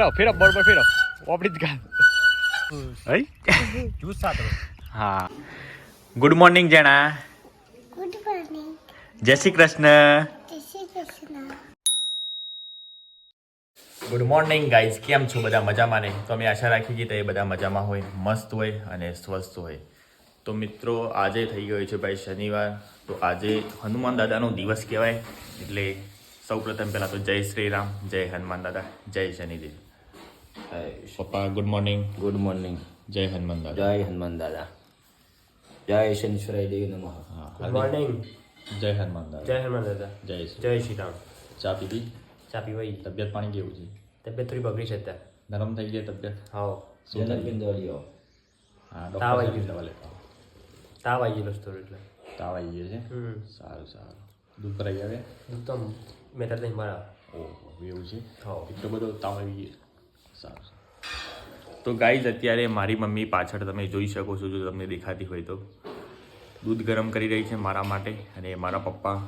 ફેરો ફેરો બરોબર ફેરો. ઓપડી જ ગા. હા. ગુડ મોર્નિંગ જણા. ગુડ મોર્નિંગ જય શ્રી કૃષ્ણ. જય Shri Krishna. Good morning guys કેમ છો? બધા મજામાં ને? તો અમે આશા રાખી કે તે એ બધા મજામાં હોય મસ્ત હોય અને સ્વસ્થ હોય. તો મિત્રો આજે થઈ ગયો છે ભાઈ શનિવાર. તો આજે હનુમાન દાદાનો દિવસ કહેવાય. એટલે સૌ પ્રથમ પહેલાં તો જય શ્રી રામ જય હનુમાન દાદા જય શનિદેવ. પપ્પા ગુડ મોર્નિંગ ગુડ મોર્નિંગ જય હનુમાન દાદા જય હનુમાન દાદા જય શનિશ્વરાય દેવી નમઃ હા મોર્નિંગ જય હનુમાન દાદા જય હનુમાન દાદા જય શ્રી જય શ્રી રામ ચા પીધી ચા પીવાઈ તબિયત પાણી કેવું છે તબિયત થોડી બગડી છે અત્યારે નરમ થઈ ગઈ તબિયત હાવ શું થઈ જનક ગયું? બિંદોલીઓ હા તાવ આવી ડૉક્ટર ગયો. દવા લેતા આવો. તાવ આવી ગયેલો છે થોડો એટલે તાવ આવી ગયો છે હમ સારું સારું દૂધ ભરાઈ આવે દૂધ તો મેં તાર નહીં મારા ઓહો એવું છે હાવ એટલો બધો તાવ આવી ગયો સારું. તો ગાઈઝ અત્યારે મારી મમ્મી પાછળ તમે જોઈ શકો છો જો તમને દેખાતી હોય તો. દૂધ ગરમ કરી રહી છે મારા માટે અને મારા પપ્પા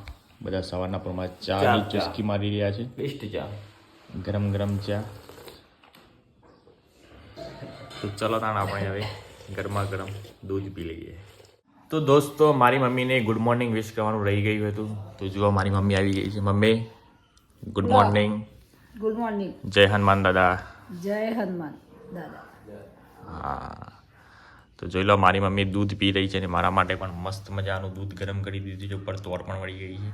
બધા સવારના પ્રમાણે ચાની ચા. ચુસ્કી મારી રહ્યા છે. બેસ્ટ ચા. ગરમ ગરમ ચા. તો ચલો તાણ આપણે હવે ગરમા ગરમ દૂધ પી લઈએ. તો દોસ્તો મારી મમ્મીને ગુડ મોર્નિંગ વિશ કરવાનું રહી ગયું હતું. તો જુઓ મારી મમ્મી આવી ગઈ છે. Mummy good morning good morning જય હનુમાન દાદા. જય હનુમાન, દાદા. હા. તો જોઈ લો, મારી મમ્મી દૂધ પી રહી છે અને મારા માટે પણ મસ્ત મજાનું દૂધ ગરમ કરી દીધું છે. ઉપર તોર પણ વળી ગઈ છે.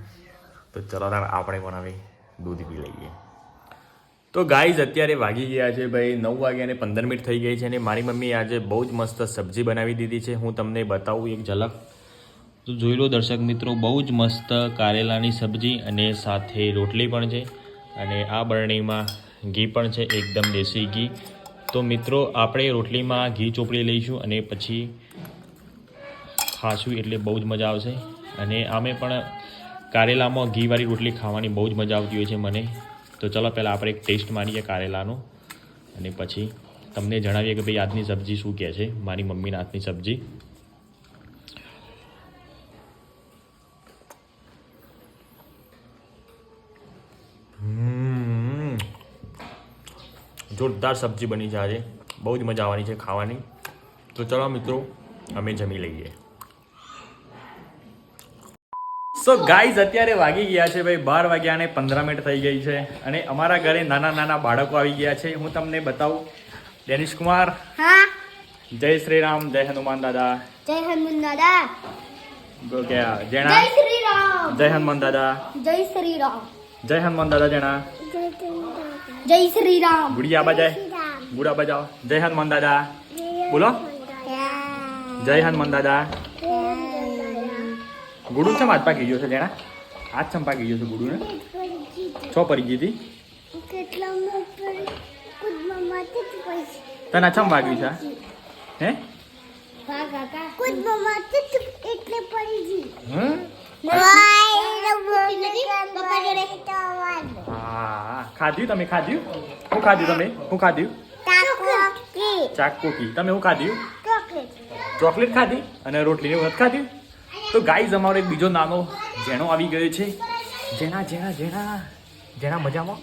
તો ચલો આપણે પણ હવે દૂધ પી લઈએ. તો ગાઈઝ, અત્યારે વાગી ગયા છે ભાઈ નવ વાગ્યા અને પંદર મિનિટ થઈ ગઈ છે અને મારી મમ્મી આજે બહુ જ મસ્ત સબ્જી બનાવી દીધી છે. હું તમને બતાવું એક ઝલક. તો જોઈ લો દર્શક મિત્રો, બહુ જ મસ્ત કારેલાની સબ્જી અને સાથે રોટલી પણ છે. અને આ બરણીમાં ઘી પણ છે, એકદમ દેશી ઘી. તો મિત્રો, આપણે રોટલીમાં ઘી ચોપડી લઈશું અને પછી ખાશું એટલે બહુ જ મજા આવશે. અને આમે પણ કારેલામાં ઘીવાળી રોટલી ખાવાની બહુ જ મજા આવતી હોય છે મને. તો ચલો પહેલાં આપણે એક ટેસ્ટ મારીએ કારેલાનો. અને પછી તમને જણાવીએ કે ભાઈ આજની સબ્જી શું કહે છે, મારી મમ્મીના હાથની સબ્જી. જોરદાર સબ્જી બની છે આજે. બહુ જ મજા આવવાની છે ખાવાની. તો ચલો મિત્રો અમે જમી લઈએ. સો ગાઈઝ અત્યારે વાગી ગયા છે ભાઈ બાર વાગ્યા અને પંદર મિનિટ થઈ ગઈ છે અને અમારા ઘરે નાના નાના બાળકો આવી ગયા છે. હું તમને બતાવું ડેનિશ કુમાર. જય શ્રી રામ જય હનુમાન દાદા. જય હનુમાન દાદા. ગયા જય જેણા? શ્રી રામ જય હનુમાન દાદા. જય શ્રી રામ જય હનુમાન દાદા જેણા. જય શ્રી રામ ગુડિયા બજાય ગુડા બજાવ જય હનુમાન દાદા. બોલો. જય હનુમાન દાદા. ગુડુ છે હાથ પાકી ગયો છે જેણા હાથ ચમ પાકી ગયો છે ગુડુ ને છો પડી ગઈ હતી. તને ચમ વાગ્યું છે? હે? એટલે પડી ગઈ. હમ? પપ્પા જોડે? હા ખાધ્યું તમે ખાધ્યું? શું ખાધ્યું તમે? શું ખાધ્યું? ચાક કોકી તમે શું ખાધ્યું? ચોકલેટ. ખાધી અને રોટલી વખત ખાધ્યું તો ગાઈઝ અમારો એક બીજો નાનો જેનો આવી ગયો છે. જેના જેના જેના જેના મજામાં?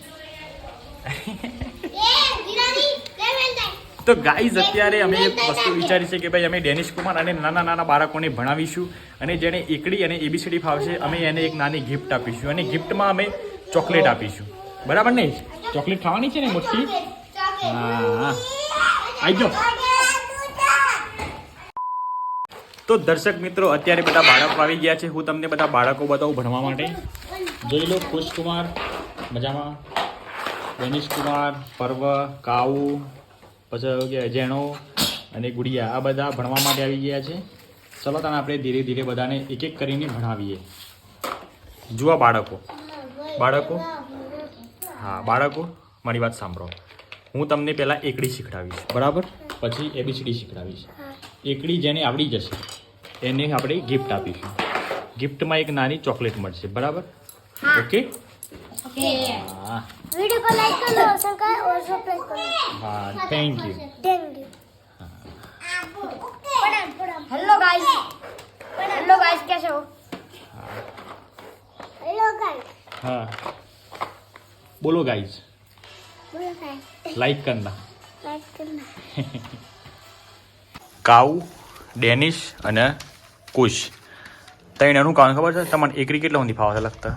તો ગાઈઝ અત્યારે અમે એક વસ્તુ વિચારી છે કે ભાઈ અમે ડેનિશ કુમાર અને નાના નાના બાળકોને ભણાવીશું અને જેને એકડી અને એબીસીડી ફાવશે, અમે એને એક નાની ગિફ્ટ આપીશું અને ગિફ્ટમાં અમે ચોકલેટ આપીશું. બરાબર ને? ચોકલેટ ખાવાની છે ને મોટી હા. આવી તો દર્શક મિત્રો, અત્યારે બધા બાળકો આવી ગયા છે. હું તમને બધા બાળકો બતાવું ભણવા માટે. જોઈ લો, ખુશકુમાર, મજામાં. ગણેશ કુમાર, પર્વ, કાઉ પછી કે જેણો અને ગુડિયા આ બધા ભણવા માટે આવી ગયા છે. ચલો તને આપણે ધીરે ધીરે બધાને એક એક કરીને ભણાવીએ. જુઓ બાળકો. બાળકો? હા બાળકો મારી વાત સાંભળો. હું તમને પહેલાં એકડી શીખડાવીશ બરાબર? પછી એબીસીડી શીખડાવીશ. એકડી જેને આવડી જશે એને આપણે ગિફ્ટ આપીશું. ગિફ્ટમાં એક નાની ચોકલેટ મળશે બરાબર? ઓકે હા वीडियो को लाइक कर लो सब्सक्राइब और सब्सक्राइब करो હા થેન્ક યુ थैंक यू प्रणाम प्रणाम हेलो गाइस हेलो गाइस कैसे हो हेलो गाइस હા બોલો ગાઈઝ लाइक करना કાઉ ડેનિશ અને કુશ ત્રણ એનું કારણ ખબર છે તમને એકરી કેટલા ઊંધી ફાવે છે લખતા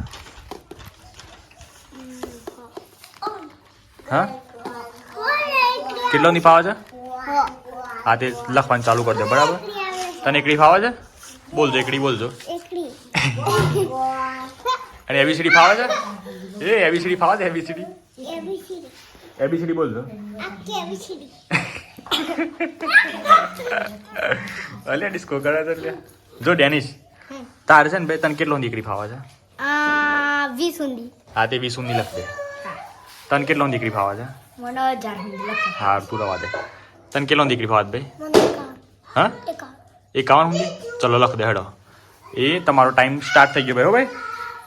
હા? કેટલો ઊંધી ફાવે છે? હા તે લખવાનું ચાલુ કરજો બરાબર? તને એકડી ફાવે છે? બોલજો એકડી બોલજો. અને એબીસીડી ફાવે છે? એ એબીસીડી ફાવે છે એબીસીડી? એબીસીડી. બોલજો. અલ્યા ડિસ્કો કરે એટલે. જો ડેનિશ તારે છે ને ભાઈ તને કેટલો દીકરી ફાવે છે? વીસ ઊંડી. હા તે વીસ ઊંધી લખશે તને કેટલો દીકરી ફાવે છે? હા તું રવા દે. તને કેટલો દીકરી ફાવે ભાઈ? હા? એકાવન. સુધી ચલો લખ દે હેડો. એ તમારો ટાઈમ સ્ટાર્ટ થઈ ગયો ભાઈ હો ભાઈ.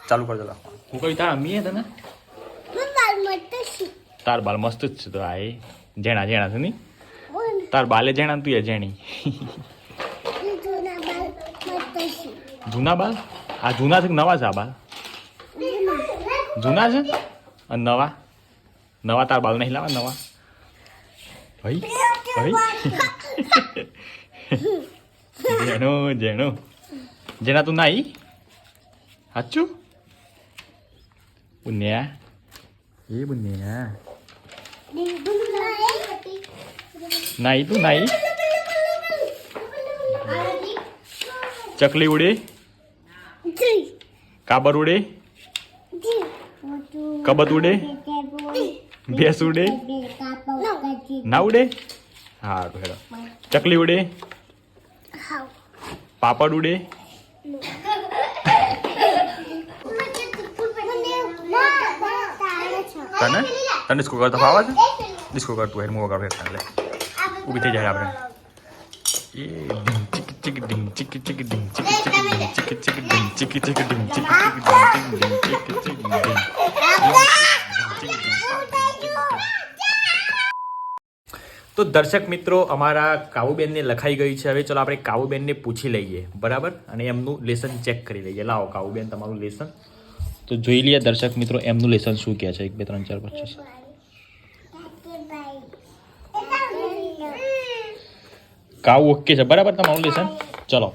ચાલુ કરજો લખ. હું કહી તારા અમ્મી તને? તાર બાલ મસ્ત જ છે તો આ એ જેણા જેણા છે નહીં? તાર બાલે જેણા તું એ જેણી. જૂના બાલ આ જૂના છે નવા છે આ બાલ? જૂના છે? અને નવા? નવા તાર બાલ નહીં લાવવા નવા ભાઈ ભાઈ જેણો જેણો જેના તું નાઈ સાચું બુન્યા એ બુન્યા નાઈ તું નાઈ ચકલી ઉડે કાબર ઉડે કબત ઉડે ભેંસ ઉડે ના ઉડે હા હેડો ચકલી ઉડે પાપડ ઉડે તને તને ડિસ્કો કરતો ફાવે છે ડિસ્કો કરતું હેડ વગાડ ફેંકતા એટલે ઊભી થઈ જાય આપણે એ ડીંગ ચિક ડિંગ ડીંગ ચીકી ડિંગ ડીંગ ચિક ડિંગ ડીંગ ચીકી ડિંગ ડીંગ ચીકી ડિંગ ડીંગ ચિક ડિંગ ડીંગ ચીક ડિંગ ચીક ચીક ડીંગ તો દર્શક મિત્રો, અમારા કાવુબેનને લખાઈ ગઈ છે. હવે ચલો આપણે કાવુબેનને પૂછી લઈએ. બરાબર? અને એમનું લેસન ચેક કરી લઈએ. લાવો કાવુબેન, તમારું લેસન તો જોઈ લઈએ દર્શક મિત્રો, એમનું લેસન શું કહે છે? એક, બે, ત્રણ, ચાર, પાંચ, છ, સાત. કાવ ઓકે છે. બરાબર તમારું લેસન ચલો.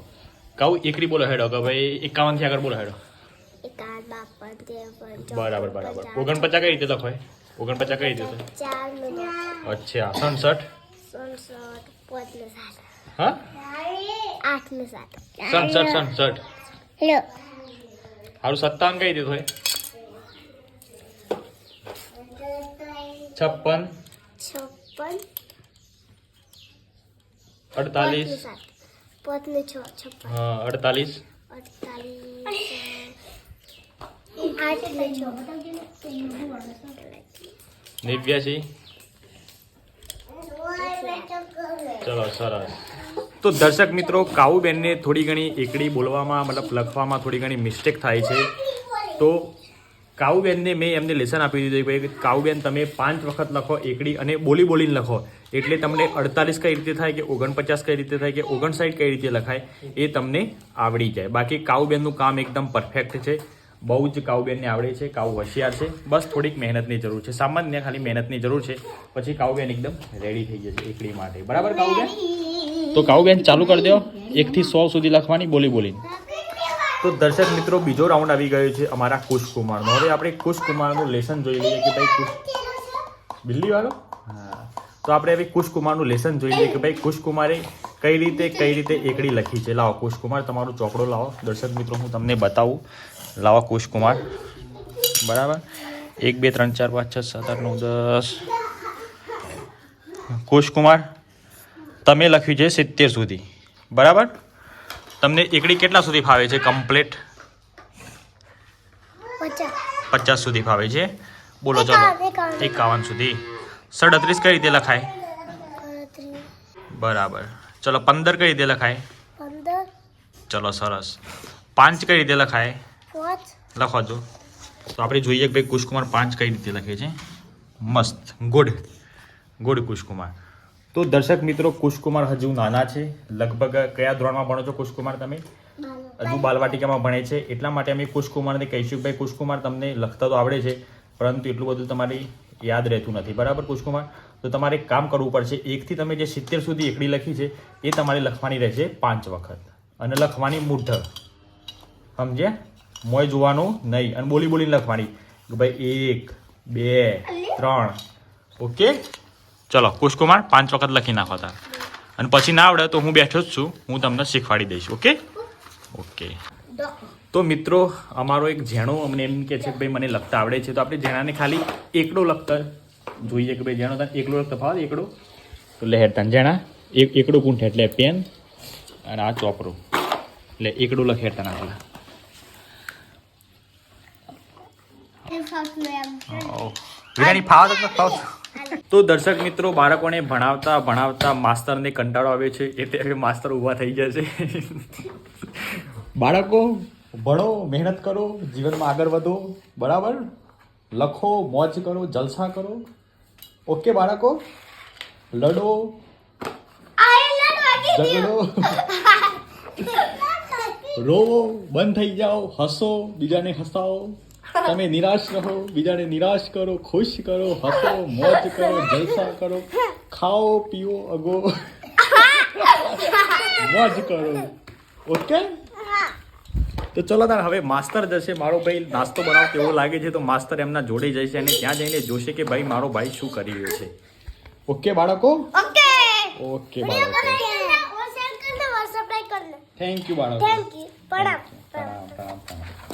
કાવ, એકરી બોલો હેડો, કે ભાઈ એકાવનથી આગળ બોલો હેડો. બરાબર બરાબર. ઓગણપચાસ કઈ રીતે લખો ઓગણપચાસ કઈ રીતે અચ્છા, સડસઠ. સડસઠ પાંચ ને સાત હા આઠ ને સાત સડસઠ સડસઠ હેલો હારું સત્તાવન કહી દીધું છપ્પન છપ્પન અડતાલીસ પાંચ ને છ છપ્પન હા અડતાલીસ અડતાલીસ નેવ્યાસી ચલો, સરસ. તો દર્શક મિત્રો, કાવુબેનને થોડી ઘણી એકડી બોલવામાં, મતલબ લખવામાં થોડી ઘણી મિસ્ટેક થાય છે. તો કાવુબેનને મેં એમને લેસન આપી દીધું કે ભાઈ કાવુબેન, તમે પાંચ વખત લખો એકડી અને બોલી બોલીને લખો. એટલે તમને અડતાલીસ કઈ રીતે થાય કે ઓગણપચાસ કઈ રીતે થાય કે ઓગણસાઠ કઈ રીતે લખાય એ તમને આવડી જાય. બાકી કાવુબેનનું કામ એકદમ પરફેક્ટ છે. બહુ જ કાવુબેનને આવડે છે કાવ હોશિયાર છે. બસ થોડીક મહેનતની જરૂર છે. સામાન્ય ખાલી મહેનતની જરૂર છે. પછી કાઉબેન એકદમ રેડી થઈ જશે એકડી માટે. બરાબર કાવુબેન તો કાવુબેન ચાલુ કરી દો. એકથી સો સુધી લખવાની બોલી બોલીને. તો દર્શક મિત્રો બીજો રાઉન્ડ આવી ગયો છે અમારા કુશકુમારનો. હવે આપણે કુશકુમારનું લેસન જોઈ લઈએ કે ભાઈ કુશ બિલ્લી વાળો? હા. તો આપણે હવે કુશકુમારનું લેસન જોઈ લઈએ કે ભાઈ કુશકુમારે કઈ રીતે કઈ રીતે એકડી લખી છે. લાવો કુશકુમાર તમારો ચોપડો લાવો. દર્શક મિત્રો હું તમને બતાવું. લાવો કુશકુમાર બરાબર? એક બે ત્રણ ચાર પાંચ છ સાત આઠ નવ દસ. કુશકુમાર તમે લખ્યું છે સિત્તેર સુધી. બરાબર? તમને એકડી કેટલા સુધી ફાવે છે કમ્પ્લીટ? પચાસ. સુધી ફાવે છે? બોલો ચાલો. એકાવન, સુધી. સડત્રીસ કઈ રીતે લખાય? બરાબર. ચલો પંદર કઈ રીતે લખાય? ચલો સરસ. પાંચ કઈ રીતે લખાય? લખો દો તો આપણે જોઈએ કે ભાઈ કુશકુમાર પાંચ કઈ રીતે લખે છે? મસ્ત. ગુડ. ગુડ કુશકુમાર. તો દર્શક મિત્રો કુશકુમાર હજુ નાના છે. લગભગ કયા ધોરણમાં ભણો છો કુશકુમાર તમે? હજુ બાલવાટિકામાં ભણે છે. એટલા માટે અમે કુશકુમારને કહીશું ભાઈ કુશકુમાર તમને લખતા તો આવડે છે પરંતુ એટલું બધું તમારી યાદ રહેતું નથી. બરાબર કુશકુમાર? તો તમારે કામ કરવું પડશે. એકથી તમે જે સિત્તેર સુધી એકડી લખી છે એ તમારે લખવાની રહેશે પાંચ વખત. અને લખવાની મુઠ્ઠ સમજ્યા? મોય જોવાનું નહીં. અને બોલી બોલીને લખવાની કે ભાઈ એક, બે, ત્રણ. ઓકે ચલો, કુશકુમાર પાંચ વખત લખી નાખો તાર. અને પછી ના આવડે તો હું બેઠો જ છું. હું તમને શીખવાડી દઈશ. ઓકે ઓકે તો મિત્રો, અમારો એક ઝેણો અમને એમ કે છે કે ભાઈ મને લખતા આવડે છે. તો આપણે ઝેણાને ખાલી એકડો લખતા જોઈએ કે ભાઈ ઝેણો તને એકડો લખતા ફાવે? એકડો? તો લે હેડ તને જેણા એક, એકડો કુંઠ એટલે પેન. અને આ ચોપરો એટલે એકડો લખે તને પેલા વિરાની ફાવ તો ફાવ તો દર્શક મિત્રો બાળકોને ભણાવતા ભણાવતા માસ્તરને કંટાળો આવે છે. એટલે હવે માસ્તર ઊભા થઈ જશે બાળકો ભણો મહેનત કરો જીવનમાં આગળ વધો. બરાબર? લખો મોજ કરો જલસા કરો. ઓકે બાળકો? લડો. ઝઘડો. રોવો બંધ થઈ જાઓ હસો બીજાને હસાવો. તમે નિરાશ રહો બીજાને નિરાશ કરો ખુશ કરો હસો મોજ કરો જલસા કરો ખાઓ પીઓ અગો. મોજ કરો. ઓકે? તો ચલો તાર હવે માસ્તર જશે. મારો ભાઈ નાસ્તો બનાવ તેવો લાગે છે તો માસ્તર એમના જોડે જશે અને ત્યાં જઈને જોશે કે ભાઈ મારો ભાઈ શું કરી રહ્યો છે. ઓકે બાળકો? ઓકે. ઓકે બાળકો. થેન્ક યુ બાળકો. થેન્ક યુ પ્રણામ પ્રણામ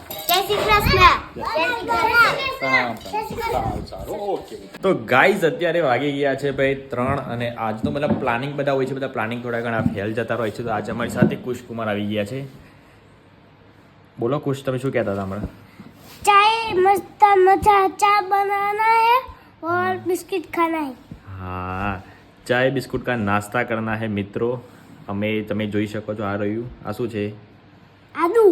તો ગાઈઝ અત્યારે વાગી ગયા છે ભાઈ ત્રણ અને આજ તો મતલબ પ્લાનિંગ બધા હોય છે બધા પ્લાનિંગ થોડા ઘણા ફેલ જતા હોય છે તો આજે અમારી સાથે કુશકુમાર આવી ગયા છે. બોલો કુશ તમે શું કહેતા હતા હમણાં? ચાય મસ્ત મજા ચા બનાના હે ઓર બિસ્કિટ ખાના હે. હા ચાય બિસ્કુટ કા નાસ્તા કરના હે મિત્રો. અમે તમે જોઈ શકો છો આ રહ્યું. આ શું છે? આદુ.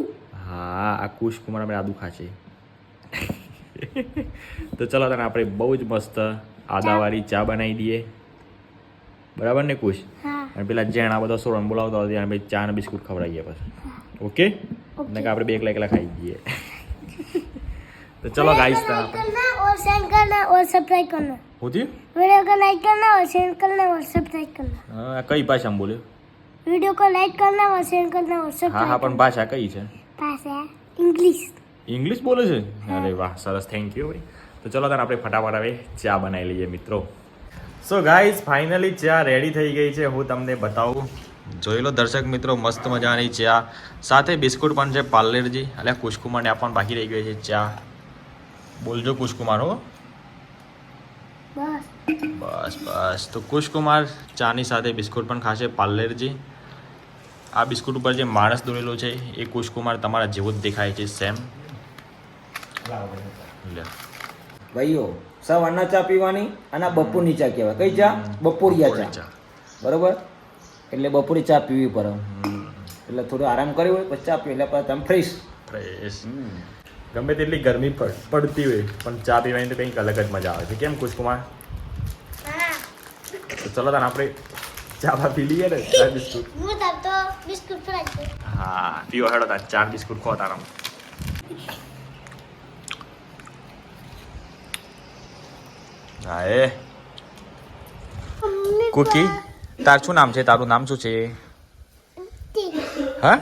હા આ કુશ કુમાર અમે આદુ ખાશે તો ચલો તને આપણે બહુ જ મસ્ત આદાવાળી ચા બનાવી દઈએ બરાબર ને કુશ हाँ અને પેલા જેણ આ બધો સોરન બોલાવતો હતો અને પછી ચા ને બિસ્કુટ ખવડાવીએ પછી ઓકે ને આપણે બે એકલા એકલા ખાઈ જઈએ તો ચલો ગાઈસ તને लाइक આપણે करना और सेंड करना और सब्सक्राइब करना હું થયું वीडियो को लाइक करना और सेंड करना और सब्सक्राइब करना હા, આ કઈ ભાષામાં બોલ્યો वीडियो को लाइक करना और सेंड करना और હા હા सब्सक्राइब પણ ભાષા કઈ છે ભાષા ઇંગ્લિશ ઇંગ્લિશ બોલે છે? અરે વાહ સરસ. થેન્ક યુ ભાઈ. તો ચલો તને આપણે ફટાફટ હવે ચા બનાવી લઈએ મિત્રો. સો ગાઈઝ ફાઇનલી ચા રેડી થઈ ગઈ છે. હું તમને બતાવું. જોઈ લો દર્શક મિત્રો મસ્ત મજાની ચા. સાથે બિસ્કુટ પણ છે પાર્લેરજી. એટલે કુશકુમારને પણ બાકી રહી ગઈ છે ચા. બોલજો કુશકુમાર હો. બસ બસ. તો કુશકુમાર ચાની સાથે બિસ્કુટ પણ ખાશે પાર્લરજી. આ બિસ્કુટ ઉપર જે માણસ દોરેલો છે એ કુશકુમાર તમારા જેવો જ દેખાય છે સેમ. ભાઈઓ સવારના ચા પીવાની અને આ બપોરની ચા કહેવાય. કઈ ચા? બપોરિયા ચા. ચા. બરોબર? એટલે બપોરે ચા પીવી પડે. એટલે થોડો આરામ કર્યો હોય પછી ચા પીવી એટલે પછી તમે ફ્રેશ ફ્રેશ ગમે તેટલી ગરમી પડ- પડતી હોય પણ ચા પીવાની તો કંઈક અલગ જ મજા આવે છે. કેમ કુશકુમાર? ચલો તાને આપણે ચા પી લઈએ ને ચા બિસ્કુટ હું તાર તો બિસ્કુટ ફરાઈ હા પીઓ હેડો તા ચાર બિસ્કુટ ખો તારા હા એ કુકી તાર શું નામ છે તારું નામ શું છે હા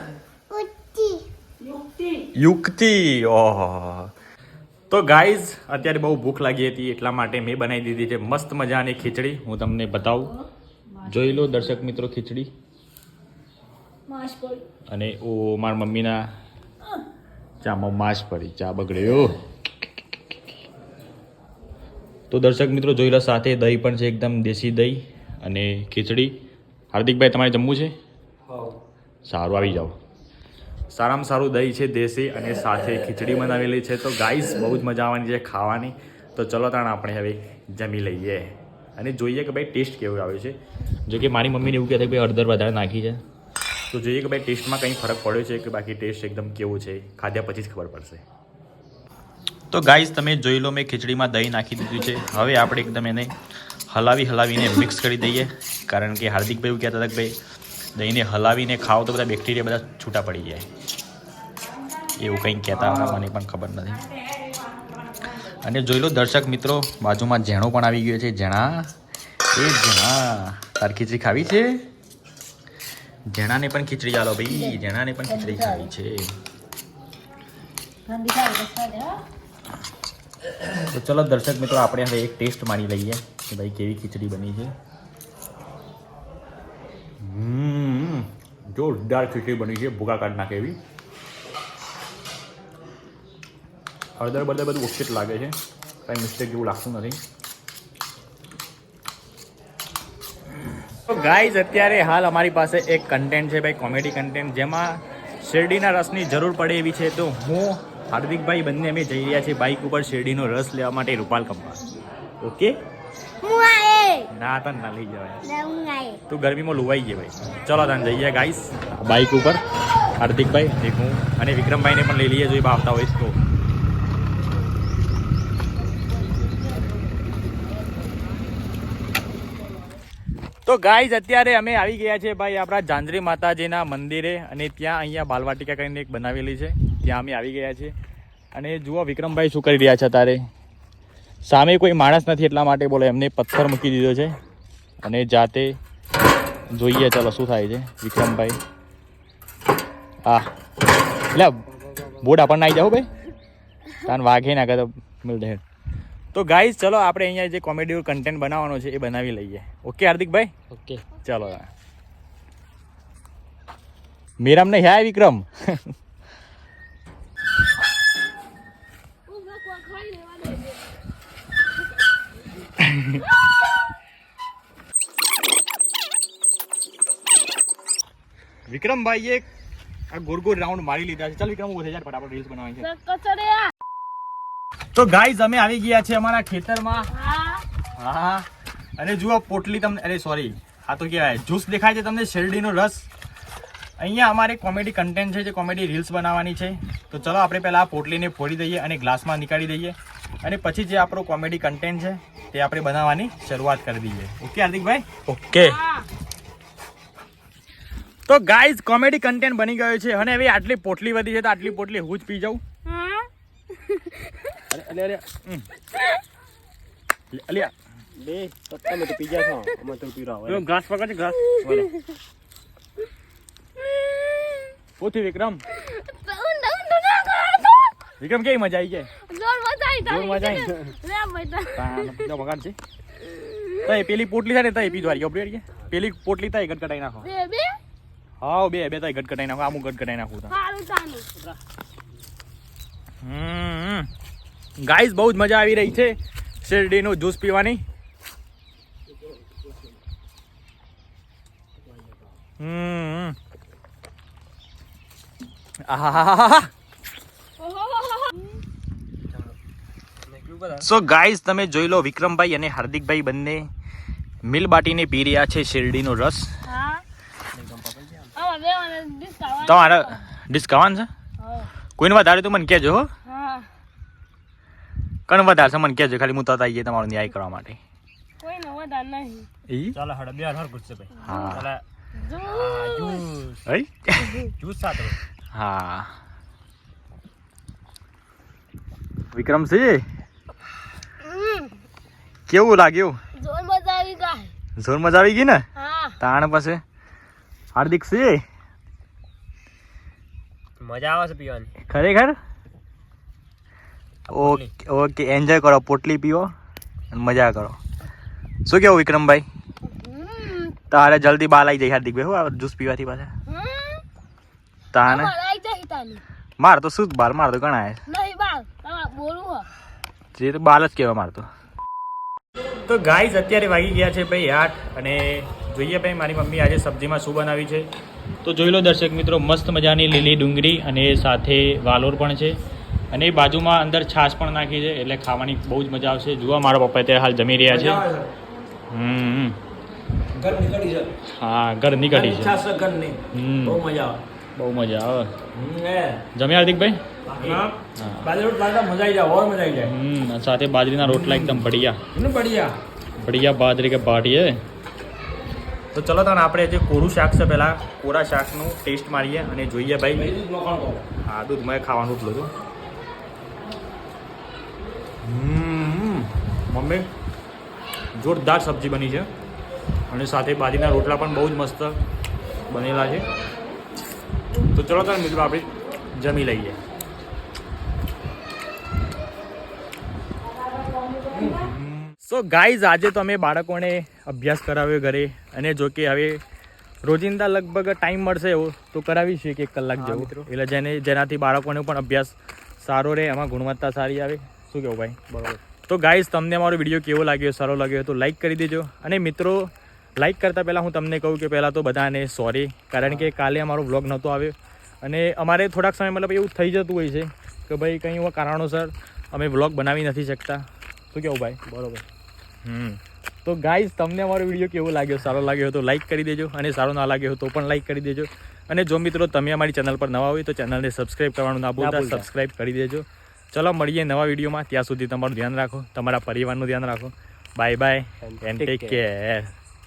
યુક્તિ ઓહો તો ગાઈઝ અત્યારે બહુ ભૂખ લાગી હતી એટલા માટે મેં બનાવી દીધી છે મસ્ત મજાની ખીચડી. હું તમને બતાવું. જોઈ લો દર્શક મિત્રો ખીચડી. અને ઓ મારા મમ્મીના ચામાં માંસ પડી ચા બગડ્યો. તો દર્શક મિત્રો જોઈ લો સાથે દહીં પણ છે એકદમ દેશી દહીં અને ખીચડી. હાર્દિકભાઈ તમારે જમવું છે? સારું આવી જાઓ. સારામાં સારું દહીં છે દેશી અને સાથે ખીચડી બનાવેલી છે. તો ગાઈસ બહુ જ મજા આવવાની છે ખાવાની. તો ચલો તાણ આપણે હવે જમી લઈએ. અને જોઈએ કે ભાઈ ટેસ્ટ કેવો આવે છે. જો કે મારી મમ્મીને એવું કહેતા કે ભાઈ હળદર વધારે નાખી છે. તો જોઈએ કે ભાઈ ટેસ્ટમાં કંઈ ફરક પડ્યો છે કે બાકી ટેસ્ટ એકદમ કેવો છે? ખાધ્યા પછી જ ખબર પડશે. તો ગાઈઝ તમે જોઈ લો મેં ખીચડીમાં દહીં નાખી દીધું છે. હવે આપણે એકદમ એને હલાવી હલાવીને મિક્સ કરી દઈએ. કારણ કે હાર્દિકભાઈ એવું કહેતા હતા કે ભાઈ દહીંને હલાવીને ખાઓ તો બધા બેક્ટેરિયા બધા છૂટા પડી જાય. એવું કંઈક કહેતા મને પણ ખબર નથી. અને જોઈ લો દર્શક મિત્રો બાજુમાં ઝેણો પણ આવી ગયો છે. ઝેણા એ ઝેણા. તાર ખીચડી ખાવી છે? ઝેણાને પણ ખીચડી ચાલો ભાઈ. ઝેણાને પણ ખીચડી ખાવી છે. તો ચલો દર્શક મિત્રો આપણે હવે એક ટેસ્ટ મારી લઈએ કે ભાઈ કેવી ખીચડી બની છે. હમ જોરદાર ખીચડી બની છે ભૂકા કાઢ નાખે એવી. હળદર બળદર બધું ઓકે જ લાગે છે. કાંઈ મિસ્ટેક જેવું લાગતું નથી. તો ગાઈઝ અત્યારે હાલ અમારી પાસે એક કન્ટેન્ટ છે ભાઈ કોમેડી કન્ટેન્ટ જેમાં શેરડીના રસની જરૂર પડે એવી છે. તો હું હાર્દિકભાઈ બંને અમે જઈ રહ્યા છીએ બાઇક ઉપર શેરડીનો રસ લેવા માટે રૂપાલ કંપા ઓકે ના તન ના લઈ જવાય. ને હું આયે. તું ગરમીમાં લુવાઈ ગઈ ભાઈ. ચલો તને જઈએ ગાઈસ બાઇક ઉપર. હાર્દિકભાઈ હું અને વિક્રમભાઈને પણ લઈ લઈએ જોઈએ આવતા હોય તો. તો ગાઈઝ અત્યારે અમે આવી ગયા છે ભાઈ આપણા જાંજરી માતાજીના મંદિરે અને ત્યાં અહીંયા બાલવાટિકા કરીને એક બનાવેલી છે. ત્યાં અમે આવી ગયા છે અને જુઓ વિક્રમભાઈ શું કરી રહ્યા છે તારે સામે કોઈ માણસ નથી એટલા માટે બોલો, એમને પથ્થર મૂકી દીધો છે. અને જાતે જોઈએ ચાલો શું થાય છે. વિક્રમભાઈ. હા એટલે બોર્ડ આપણને આવી જાઓ ભાઈ. તાન વાઘે ના તો મિલ દે તો ગાઈઝ ચલો આપણે અહીંયા જે કોમેડી કન્ટેન્ટ બનાવવાનો છે એ બનાવી લઈએ. ઓકે હાર્દિકભાઈ ઓકે ચલો મેરામ ને હ્યા વિક્રમ? વિક્રમભાઈએ આ ગોળ ગોળ રાઉન્ડ મારી લીધા છે. ચાલ વિક્રમ ઊભો થઈ જાય ફટાફટ રીલ્સ બનાવવાની છે. તો ગાઈઝ અમે આવી ગયા છે અમારા ખેતરમાં. હા. અને જુઓ પોટલી તમને અરે સોરી આ તો કહેવાય. જ્યુસ દેખાય છે તમને શેરડીનો રસ. અહીંયા અમારે કોમેડી કન્ટેન્ટ છે જે કોમેડી રીલ્સ બનાવવાની છે. તો ચલો આપણે પહેલાં આ પોટલીને ફોડી દઈએ અને ગ્લાસમાં નીકાળી દઈએ. અને પછી જે આપણો કોમેડી કન્ટેન્ટ છે તે આપણે બનાવવાની શરૂઆત કરી દઈએ. ઓકે હાર્દિકભાઈ? ઓકે તો ગાઈઝ કોમેડી કન્ટેન્ટ બની ગયો છે. અને હવે આટલી પોટલી વધી છે તો આટલી પોટલી હું જ પી જાઉં. અરે અરે અરે હમ. લે- અલ્યા બે તમે તો પીજા છો. અમે તો પીરા ઘાસ પકડ ઘાસ. પોથી વિક્રમ. વિક્રમ કેવી મજા આવી છે જોર મજા આવી તાન જો પકડ છે. તઈ પેલી પોટલી થાય ને તઈ પી આરી ઓપરેટ કે પેલી પોટલી તઈ ગટકટાઈ નાખો. હા બે? બે તઈ ગટકટાઈ નાખો. આમ ગટકટાઈ નાખું તા. હમ. ગાઈસ બહુ જ મજા આવી રહી છે શેરડીનું જ્યુસ પીવાની. હમ. સો ગાઈઝ તમે જોઈ લો વિક્રમભાઈ અને હાર્દિકભાઈ બંને મિલ બાટીને પી રહ્યા છે શેરડીનો રસ. તમારે ડિસ્કાઉન્ટ છે? કોઈને વધારે તો મને કહેજો હો. કણ વધારે છે? મને કહેજો ખાલી હું તરત આવી જાય તમારો ન્યાય કરવા માટે. ઈ? ચાલો હડ બે હર ગુસ્સે ભાઈ. હા. ચાલે જ્યુસ હઈ? જ્યુસ સાતો હા. વિક્રમસિંહ કેવું લાગ્યું? જોર મજા આવી ગઈ જોર મજા આવી ગઈ ને? હા. તાણ પાસે હાર્દિક સિંહ મજા આવે છે પીવાની. ખરેખર? ઓકે ઓકે એન્જોય કરો પોટલી પીઓ અને મજા કરો. શું કેવું વિક્રમભાઈ? તારે જલ્દી બાલ આવી જાય હાર્દિકભાઈ હું જ્યુસ પીવાથી પાછા? તાને? માર તો શું બાર માર તો ગણાય બાલ જે તો બાલ જ કહેવા મારતો તો. ગાઈઝ અત્યારે વાગી ગયા છે ભાઈ આઠ અને જોઈએ ભાઈ મારી મમ્મી આજે સબ્જીમાં શું બનાવી છે. તો જોઈ લો દર્શક મિત્રો મસ્ત મજાની લીલી ડુંગળી અને સાથે વાલોર પણ છે. અને એ બાજુમાં અંદર છાશ પણ નાખી છે એટલે ખાવાની બહુ જ મજા આવશે. જુઓ મારા પપ્પા અત્યારે હાલ જમી રહ્યા છે. હમ હા ઘર નીકળી છે. બહુ મજા આવે. જમ્યા હાર્દિકભાઈ? હા. સાથે બાજરીના રોટલા એકદમ બઢિયા. બઢિયા. બઢિયા બાજરી કે ભાટીએ તો ચલો તને આપણે જે કોરું શાક છે પહેલાં કોરા શાકનું ટેસ્ટ મારીએ અને જોઈએ ભાઈ. હા દૂધમાં ખાવાનું જ લો છું મમ્મી. જોરદાર સબ્જી બની છે. અને સાથે બાજરીના રોટલા પણ બહુ જ મસ્ત બનેલા છે. તો ચલો તાર મિત્રો આપણે જમી લઈએ. સો ગાઈઝ આજે તો અમે બાળકોને અભ્યાસ કરાવ્યો ઘરે. અને જો કે હવે રોજિંદા લગભગ ટાઈમ મળશે એવો તો કરાવી છીએ કે એક કલાક જેવું. એટલે જેને જેનાથી બાળકોને પણ અભ્યાસ સારો રહે એમાં ગુણવત્તા સારી આવે. શું કહો ભાઈ? બરોબર તો ગાઈઝ તમને અમારો વીડિયો કેવો લાગ્યો સારો લાગ્યો તો લાઈક કરી દેજો. અને મિત્રો લાઈક કરતાં પહેલાં હું તમને કહું કે પહેલાં તો બધાને સોરી કારણ કે કાલે અમારો વ્લોગ નહોતો આવ્યો. અને અમારે થોડાક સમય મતલબ એવું થઈ જતું હોય છે કે ભાઈ કંઈ એવા કારણોસર અમે વ્લોગ બનાવી નથી શકતા. શું કેવું ભાઈ? બરોબર. હમ. તો ગાઈઝ તમને અમારો વીડિયો કેવો લાગ્યો સારો લાગ્યો તો લાઈક કરી દેજો. અને સારો ના લાગ્યો તો પણ લાઈક કરી દેજો. અને જો મિત્રો તમે અમારી ચેનલ પર નવા હોય તો ચેનલને સબસ્ક્રાઈબ કરવાનું ના ભૂલતા. સબસ્ક્રાઈબ કરી દેજો. ચલો મળીએ નવા વિડીયોમાં. ત્યાં સુધી તમારું ધ્યાન રાખો તમારા પરિવારનું ધ્યાન રાખો. Bye bye and take care